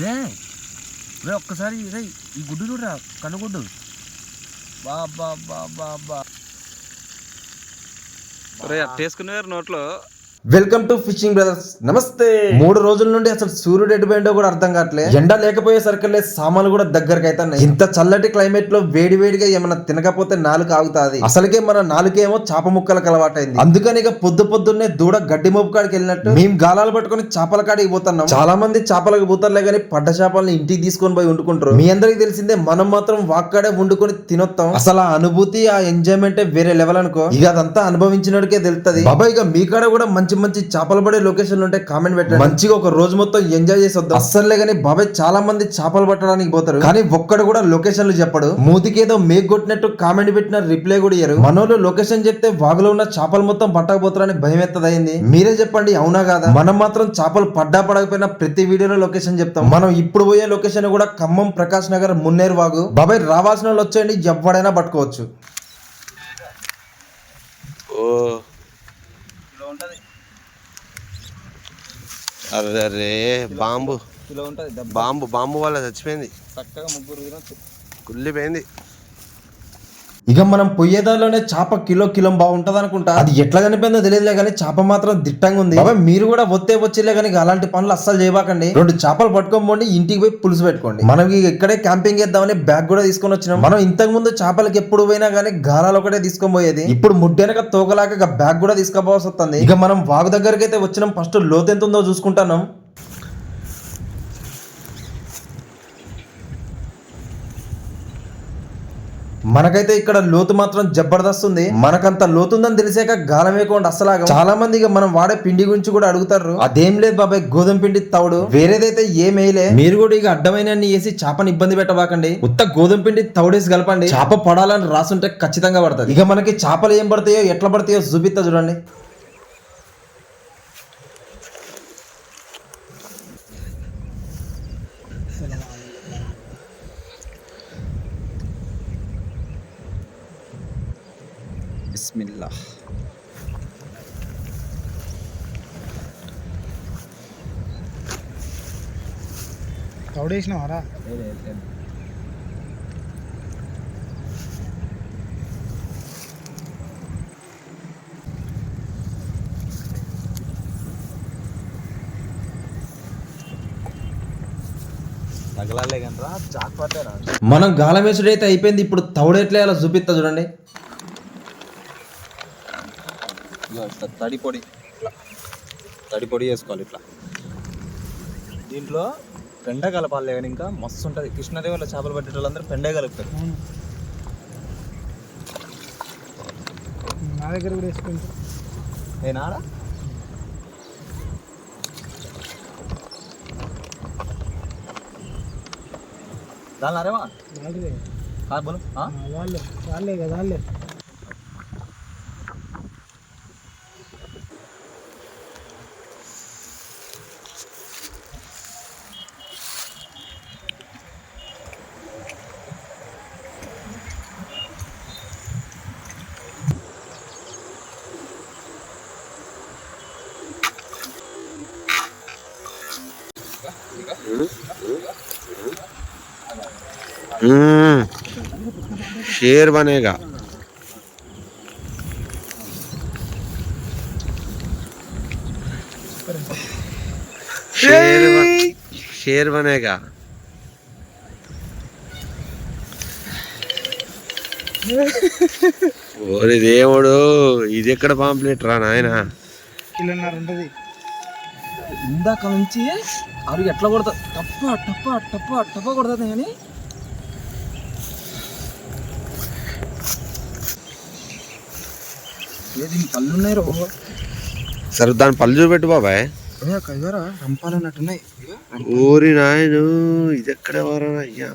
రే రే ఒక్కసారి రే ఈ గుడ్డు చూడరా? కనుగుడ్డు బాబా బా బా బా రే అట్టేసుకునేవారు నోట్లో. వెల్కమ్ టు ఫిషింగ్ బ్రదర్స్ నమస్తే. మూడు రోజుల నుండి అసలు సూర్యుడు ఎటుపోయిందో కూడా అర్థం కావట్లే. ఎండ లేకపోయేసరికలే సామాన్లు కూడా దగ్గరకు అవుతున్నాయి ఇంత చల్లటి క్లైమేట్లో వేడి వేడిగా ఏమన్నా తినకపోతే నాలుక ఆగుతాది. అసలుకే మన నాలుకేమో చాప ముక్కలకు అలవాటైంది. అందుకని ఇక పొద్దు పొద్దున్నే దూడ గడ్డి మోపు కాడికి వెళ్ళినట్టు మేము గాలాలు పట్టుకొని చేపల కాడికి పోతున్నాం. చాలా మంది చేపలకు పోతారులే కానీ పడ్డ చేపల్ని ఇంటికి తీసుకొని పోయి వండుకుంటారు. మీ అందరికి తెలిసిందే మనం మాత్రం వాక్కడే వండుకొని తినొత్తాం. అసలు ఆ అనుభూతి ఆ ఎంజాయ్మెంట్ వేరే లెవెల్ అనుకో. ఇక అదంతా అనుభవించినోడికే తెలుస్తుంది బాబా ఇక మీ కాడ కూడా మంచి మంచి చేపలు పడే లొకేషన్లు ఉంటే కామెంట్ పెట్టండి. మంచిగా ఒక రోజు మొత్తం ఎంజాయ్ చేసి వద్దాం అస్సలే కానీ బాబాయ్ చాలా మంది చేపలు పట్టడానికి పోతారు. కానీ ఒక్కడు కూడా లొకేషన్లు చెప్పడు. మూతికేదో మేక్ కొట్టినట్టు కామెంట్ పెట్టిన రిప్లై కూడా ఇయ్యరు. మనోళ్ళు లొకేషన్ చెప్తే వాగులో ఉన్న చేపలు మొత్తం పట్టకపోతారని భయం ఎత్తదైంది మీరే చెప్పండి అవునా కాదా? మనం మాత్రం చేపలు పడ్డా పడకపోయినా ప్రతి వీడియోలో లొకేషన్ చెప్తాం. మనం ఇప్పుడు పోయే లొకేషన్ కూడా ఖమ్మం ప్రకాష్ నగర్ మున్నేరు వాగు. బాబాయ్ రావాల్సిన వాళ్ళు వచ్చేయండి ఎవడైనా పట్టుకోవచ్చు. ఓ కిలో ఉంటుంది అరే బాంబు. బాంబు బాంబు వల్ల చచ్చిపోయింది. చక్కగా ముగ్గురు కుళ్ళిపోయింది. ఇక మనం పొయ్యేదాలోనే చేప కిలో కిలో బాగుంటది అనుకుంటా అది ఎట్లా కనిపోయిందో తెలియదులే కానీ చేప మాత్రం దిట్టంగా ఉంది. బాబాయ్ మీరు కూడా ఒత్తే వచ్చిలే కానీ అలాంటి పనులు అస్సలు చేయబాకండి. రెండు చేపలు పట్టుకొని పోండి ఇంటికి పోయి పులుసు పెట్టుకోండి. మనం ఇక ఇక్కడే క్యాంపింగ్ చేద్దామని బ్యాగ్ కూడా తీసుకొని వచ్చినాం. మనం ఇంతకు ముందు చేపలకి ఎప్పుడు పోయినా కానీ గాలాలు ఒకటే తీసుకొని పోయేది. ఇప్పుడు ముడ్డెనక తోకలాక బ్యాగ్ కూడా తీసుకోపోవాల్సి వస్తుంది. ఇక మనం వాగు దగ్గరికి అయితే వచ్చినాం. ఫస్ట్ లోతు ఎంత ఉందో చూసుకుంటున్నాం. మనకైతే ఇక్కడ లోతు మాత్రం జబర్దస్త్ ఉంది. మనకంత లోతుందని తెలిసాక గాలం వేయకుండా అసలు చాలా మంది ఇక మనం వాడే పిండి గురించి కూడా అడుగుతారు అదేం లేదు బాబాయ్ గోధుమ పిండి తవుడు. వేరేదైతే ఏం వేయలే. మీరు కూడా ఇక అడ్డమైన వేసి చేపని ఇబ్బంది పెట్టబాకండి. ఉత్త గోధుమ పిండి తవుడేసి కలపండి. చేప పడాలని రాసుంటే ఖచ్చితంగా పడుతుంది. ఇక మనకి చేపలు ఏం పడతాయో ఎట్లా పడతాయో చూపిస్తా చూడండి. బిస్మిల్లా తౌడేసినావారా తగలాలే కానీ రా చాక్ పట్టారా. మనం గాలం వేసుడు అయితే అయిపోయింది ఇప్పుడు తవుడు ఎట్లా వేయాలో చూపిస్తా చూడండి. ఇట్లా తడి పొడి. ఇట్లా. తడి పొడి వేసుకోవాలి ఇట్లా. దీంట్లో పెండ కలపాలి కానీ ఇంకా మస్తు ఉంటుంది. కృష్ణదేవుల చేపలు పట్టే వాళ్ళందరూ పెండే కలుపుతారు నా దగ్గర కూడా వేసుకుంటా. నేనాడా దాని అరేవా వాళ్ళే కదా వాళ్ళే. शेर बनेगा शेर बन, शेर बनेगा ఓరి దేవుడు ఇది ఎక్కడ పాంప్లెట్ రా నాయన కిలోన్నర ఉంటుంది ఇందాక నుంచి అవి ఎట్లా కొడతా టప్ప టప్ప టప్ప టప్ప కొడుతుంది కానీ ఏది కళ్ళు ఉన్నాయి రో సరే దాని పళ్ళు చూపెట్టు బాబాయ్. రంపాలన్నట్టున్నాయి. ఊరి నాయను ఇది ఎక్కడ వరా అయ్యా?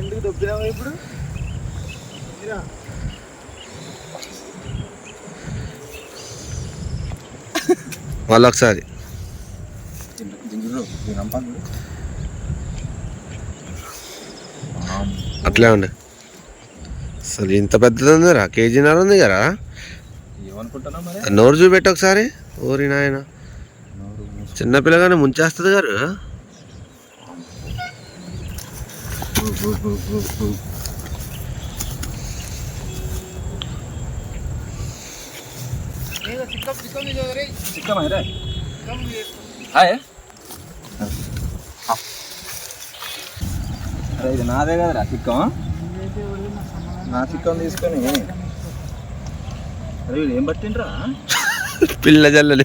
ఎందుకు దొబ్బినావా ఇప్పుడు? మళ్ళీ ఒకసారి. అట్లే ఉండు. అసలు ఇంత పెద్దది ఉందిరా కేజీన్నర ఉంది కదా? నోరు చూపెట్టు ఒకసారి. ఓరి నాయన. నోరు మూసు. చిన్న పిల్లగానే ముంచేస్తుంది గారు. అరే ఇది నాదే కదరా చిక్కం నా చిక్కం తీసుకొని అరే ఏం పట్టిండ్రా? పిల్ల జల్లలు.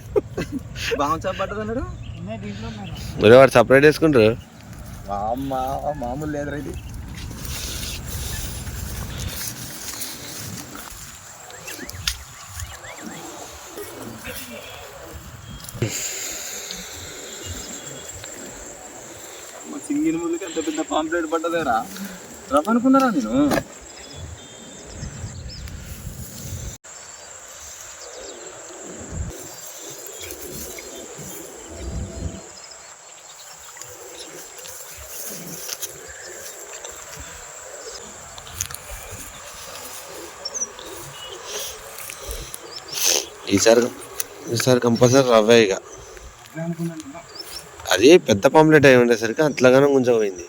బాగా చేప పట్టదు అన్నాడు? మరి వాడు సపరేట్ వేసుకుంటారు అమ్మ మామూలు లేదురా ఇది. సింగిల్ ముందుకి అంత పెద్ద పాంప్లెట్ పడ్డదేరా రఫ్ అనుకున్నారా నేను? ఈసారి ఈసారి కంపల్సరీ రవ్వే ఇక. అది పెద్ద పాంప్లెట్ అయి ఉండేసరికి అట్లాగానే కొంచెం పోయింది.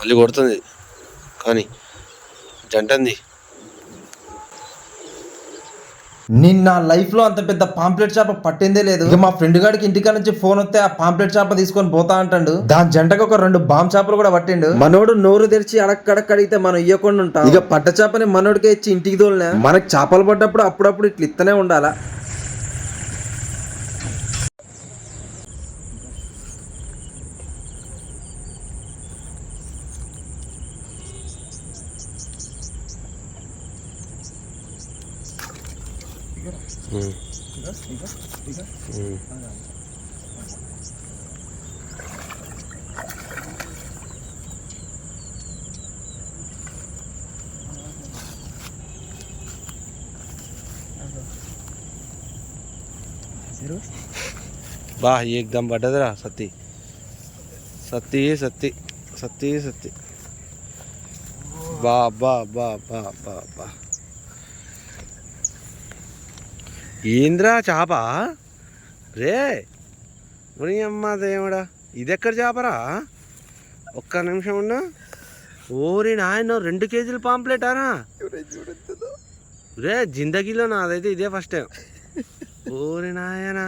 మళ్ళీ కొడుతుంది. కానీ జంటంది నిన్న లైఫ్లో అంత పెద్ద పాంప్లెట్ చేప పట్టిందే లేదు. ఇక మా ఫ్రెండ్ గాడికి ఇంటికా నుంచి ఫోన్ వస్తే ఆ పాంప్లెట్ చేప తీసుకొని పోతా అంటాడు. దాని జంటకు ఒక రెండు బామ్ చేపలు కూడా పట్టిండు. మనోడు నోరు తెరిచి అడక్కడక్క అడిగితే మనం ఇవ్వకుండా ఉంటాం. ఇక పట్ట చేపని మనోడికే ఇచ్చి ఇంటికి తోలినా? మనకి చేపలు పడ్డప్పుడు అప్పుడప్పుడు ఇట్లా ఇత్తనే ఉండాలా? బా ఏకదమ్ పడ్డదిరా సత్తి. సత్తి సత్తి. సత్తి సత్తి. బా బా బా బా బా బా. ఏంద్రా చేప? రే మరి అమ్మ దేవుడా ఇదెక్కడ చేపరా? ఒక్క నిమిషం ఉన్నా ఓరి నాయన రెండు కేజీలు పాంప్లెటారా రే జిందగీలో నాదైతే ఇదే ఫస్ట్ టైం. ఓరి నాయనా.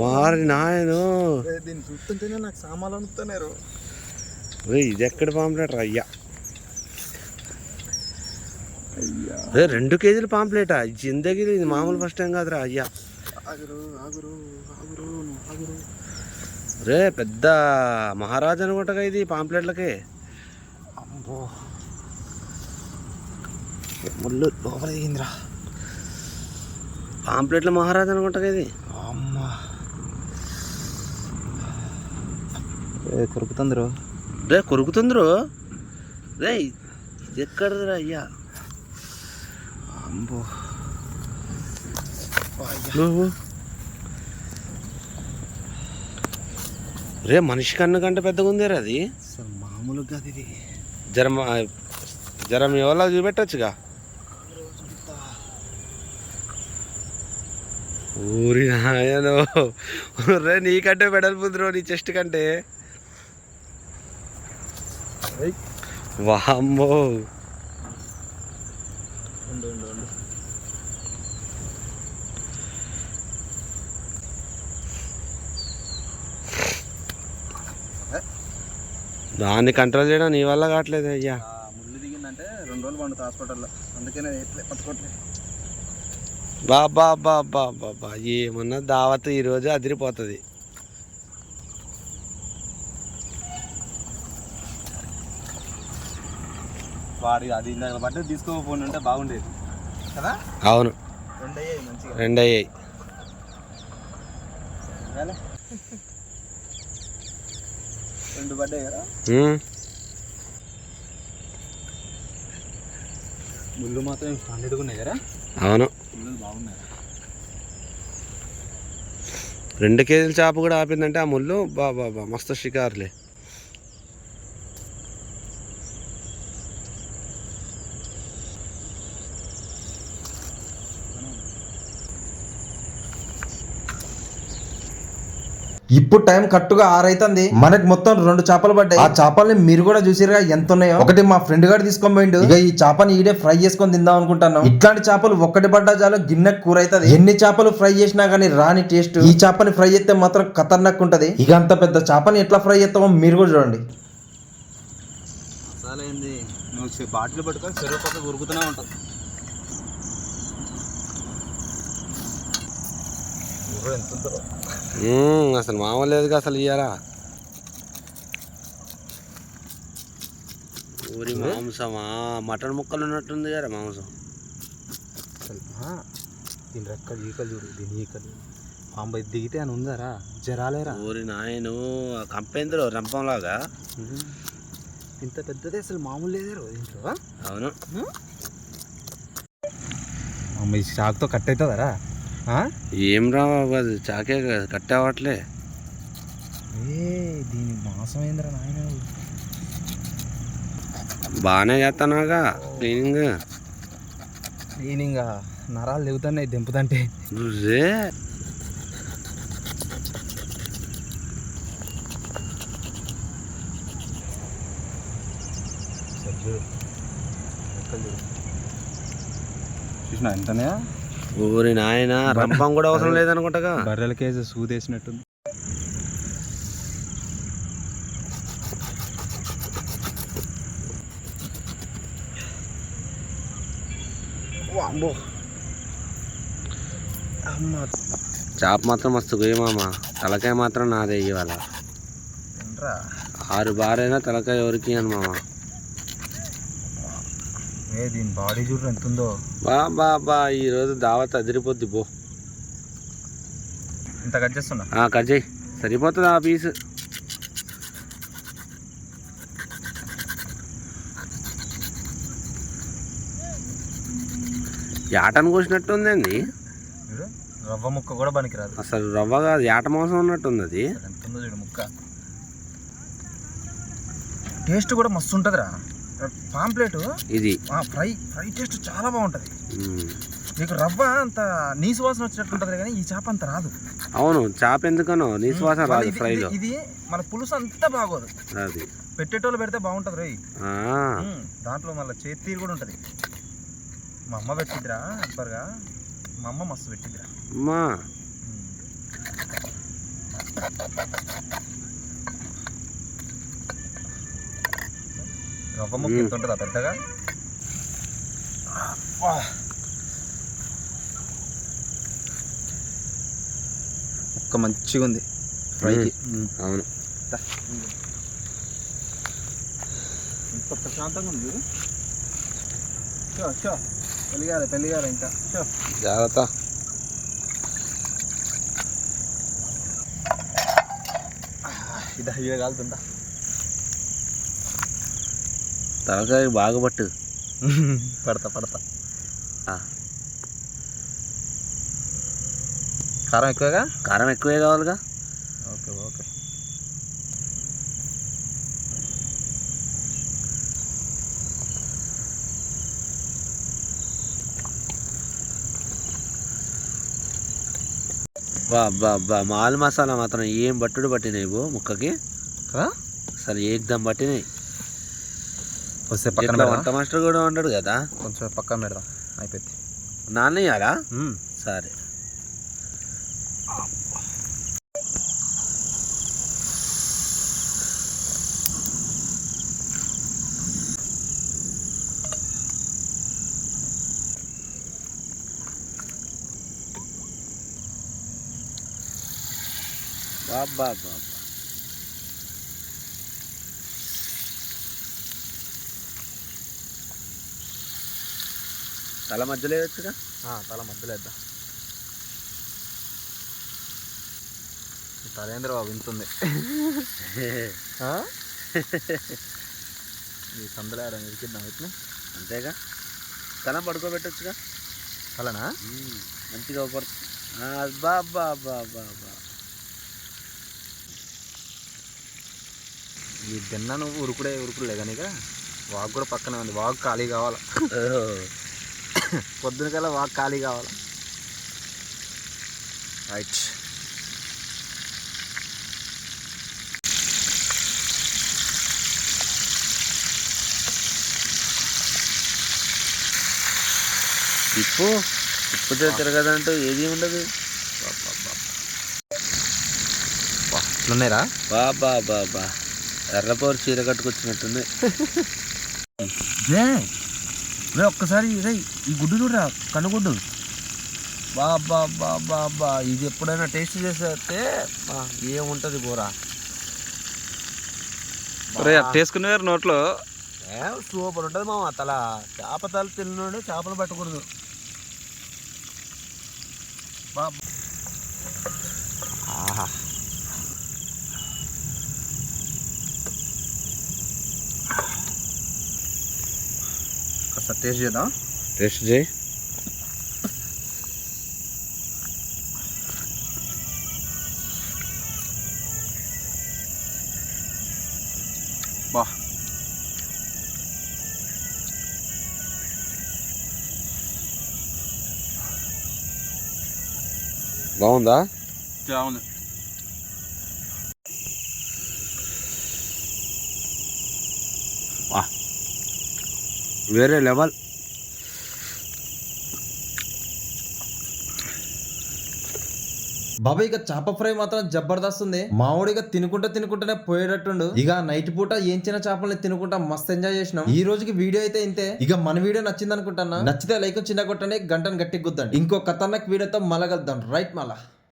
వారి నాయను. దీన్ని చూస్తుంటేనే నాకు సామాన్లు అనుకుతున్నారు రే ఇది ఎక్కడ పాంప్లెట్ రా అయ్యా. రే రెండు కేజీలు పాంప్లెటా? జిందగీలో ఇది మామూలు ఫస్ట్ టైం కాదురా అయ్యా. ఆగురు ఆగురు ఆగురు ఆగురు. రే పెద్ద మహారాజు అనుకుంటగా ఇది పాంప్లెట్లకి. అమ్మో. ముళ్ళు లోపల దిగిందిరా. పాంప్లెట్ల మహారాజు అనుకుంటగా ఇది. అమ్మా. కొరుకుతుందిరు? రే కొరుకుతుందిరు? రే ఇది ఎక్కడదిరా అయ్యా? నువ్వు? రే మనిషి కన్ను కంటే పెద్దగా ఉందేరా అది మామూలుగా కాదు ఇది. జర వాళ్ళ చూపెట్టచ్చుగా? ఊరి నాయను. రే నీకంటే పెడల్పుద్రో నీ చెస్ట్ కంటే. వామ్మో. దాన్ని కంట్రోల్ చేయడం నీ వల్ల కావట్లేదు అయ్యా. ముళ్ళు దిగిందంటే రెండు రోజులు పండుతుంది హాస్పిటల్లో. అందుకనే ఎట్లే బాబా బాబా బాబా ఏమన్నా దావత్ ఈరోజు అదిరిపోతుంది. వాడి అది ఇందాక పట్టి తీసుకోకపోయి ఉంటే బాగుండేది. కదా? అవును. రెండు అయ్యాయి రెండు పడ్డాయి కదా. ముళ్ళు మాత్రం స్టాండర్డ్గా ఉన్నాయి కదా? అవును. బాగున్నాయి రెండు కేజీల చేప కూడా ఆపిందంటే ఆ ముళ్ళు బాబా బా మస్తు షికారులే. ఇప్పుడు టైం కట్టుగా ఆరైతుంది. మనకి మొత్తం రెండు చేపలు పడ్డాయి. ఆ చేపల్ని మీరు కూడా చూసిరుగా ఎంత ఉన్నాయో ఒకటి మా ఫ్రెండ్ గారు తీసుకొని పోయిండు. ఇక ఈ చేపని ఈడే ఫ్రై చేసుకొని తిందాం అనుకుంటాను ఇట్లాంటి చేపలు ఒక్కటి పడ్డా చాలు గిన్నె కూర అవుతుంది ఎన్ని చేపలు ఫ్రై చేసినా గానీ రాని టేస్ట్. ఈ చేపని ఫ్రై చేస్తే మాత్రం ఖతర్నాక్ ఉంటది. ఇక అంత పెద్ద చేపని ఎట్లా ఫ్రై చేస్తామో మీరు కూడా చూడండి. నువ్వు బాటిల్ పట్టుకొని చెరువు పక్క ఉరుకుతూనే ఉంటావు. ఎంత అసలు మామూలు లేదుగా అసలు ఇయ్యారా ఊరి మాంసమా? మటన్ ముక్కలు ఉన్నట్టుంది కదా మాంసం. దీని రెక్కలు ఈకలు చూడు దీని ఈకలు పాంబై దిగితే అని ఉందారా? జరాలేరా? ఊరి నాయను కంపెందులో రంపంలాగా. ఇంత పెద్దది అసలు మామూలు లేదేరో దీంట్లో. అవును. అమ్మ ఈ షాక్తో కట్ అవుతుందరా? ఏం రా బాబు అది చాకే కట్టేవట్లే. ఏ దీని మాసం ఏందిరా నాయన? బాగానే చేస్తానాగా క్లీనింగ్. క్లీనింగ్? నరాలు దిగుతున్నాయి దింపుతంటే. రే చూసిన ఎంతనే? ఊరి నాయన రంపం కూడా అవసరం లేదనుకుంటగా. బర్రెల కేజీ సూదేసినట్టుంది. అమ్మ. చేప మాత్రం మస్తు మామ. తలకాయ మాత్రం నాదే ఇవాళ. ఆరు బారైనా తలకాయ ఎవరికి అని మామ. ఏ దీని బాడీ చూడు ఎంత ఉందో బా బా బా ఈరోజు దావత్ అదిరిపోద్ది పో ఇంత కట్ చేస్తున్నా? ఆ, కట్ చేయి. సరిపోతుంది ఆ పీస్ యాటను కోసినట్టుందండి చూడు రవ్వ ముక్క కూడా పనికిరాదు. అసలు రవ్వ కాదు యాట మాంసం ఉన్నట్టుంది అది. ఎంత ఉందో చూడు ముక్క. టేస్ట్ కూడా మస్తు ఉంటుందిరా. పాంప్లెట్? ఇది. ఫ్రై ఫ్రై టేస్ట్ చాలా బాగుంటుంది. ఉమ్. నీకు రవ్వ అంత నీసు వాసన వచ్చినట్టు ఉంటుంది కానీ ఈ చేప అంత రాదు. అవును చేప ఎందుకనో? నీశ్వాస మళ్ళీ రాదు ఫ్రైలో. ఇది- మన పులుసు అంతా బాగోదు. అది. పెట్టేటోళ్ళు పెడితే బాగుంటుంది రోయ్. దాంట్లో మళ్ళీ చేతి తీరు కూడా ఉంటుంది. మా అమ్మ పెట్టిద్దిరా సూపర్గా మా అమ్మ మస్తు పెట్టిద్దిరా. అమ్మా. రవ్వ ముక్క ఎంత ఉంటుందా? పెద్దగా. ముక్క మంచిగా ఉంది. ఫ్రైకి అవును. ఎంత ప్రశాంతంగా ఉంది పెళ్ళిగాలి పెళ్ళిగాలి ఇంకా. జాగ్రత్త. ఇది ఇదే కాలుతుందా? తలకాయ బాగా పట్టు. పడతా పడతా. కారం ఎక్కువగా? కారం ఎక్కువే కావాలిగా. Okay okay. బా బా బా. మాల్ మసాలా మాత్రం ఏం బట్టుడు పట్టినాయి బో ముక్కకి? అసలు ఏకదం పట్టినాయి. వస్తే పక్కన వంట మాస్టర్ కూడా ఉంటాడు కదా? కొంచెం పక్కన పెడదాం. అయిపోయింది. నాన్న ఇయ్యాలా సరే. బాబా బాబా. తల మధ్యలో వేయచ్చుగా? తల మధ్యలో వేద్దాం. తలేంద్ర బాబు ఇంత ఉంది ఆ? ఈ సందులో ఇరికిద్దాం ఇట్లా అంతేగా? తన పడుకోబెట్టొచ్చుగా? ఉమ్, మంచిగా పడుతుంది బా బా బా బా బా. ఈ తిన్నాను ఉరుకుడే ఉరుకులే కానీ ఇక. వాక్ కూడా పక్కనే ఉంది. వాక్ ఖాళీ కావాలా. పొద్దున కల్లా వాక్ ఖాళీ కావాలా? రైట్ తిప్పు తిప్పితే తిరగదంటూ ఏది ఉండదు. ఇట్లున్నాయిరా? బా బా బా బా. ఎర్రపౌరు చీర కట్టుకొచ్చినట్టుంది. రే ఒక్కసారి రే ఈ గుడ్డు చూడరా కనుగుడ్డు. బా బా బా ఇది ఎప్పుడైనా టేస్ట్ చేసేస్తే ఏముంటది బోరా. టేసుకునేవారు నోట్లో. ఏ సూపర్ ఉంటుంది మామ తల. చేప తల తిన్నాడు చేపలు పట్టకూడదు. టేస్ట్ చేద్దాం టేస్ట్ చేయి బా బాగుందా బాగుంది వేరే లెవెల్. బాబాయ్ ఇక చేప ఫ్రై మాత్రం జబర్దస్త్ ఉంది మామూడిగా తినుకుంటా తినుకుంటానే పోయేటట్టుండు. ఇక నైట్ పూట ఏంచిన చేపల్ని తినుకుంటా మస్త్ ఎంజాయ్ చేసినాం. ఈ రోజుకి వీడియో అయితే ఇంతే. ఇక మన వీడియో నచ్చింది అనుకుంటున్నా నచ్చితే లైక్ చిన్న కొట్టండి గంటను గట్టి గుద్దండి ఇంకో ఖతర్నాక్ వీడియోతో మలగలుద్దాం కలుద్దాం. రైట్ మళ్ళా.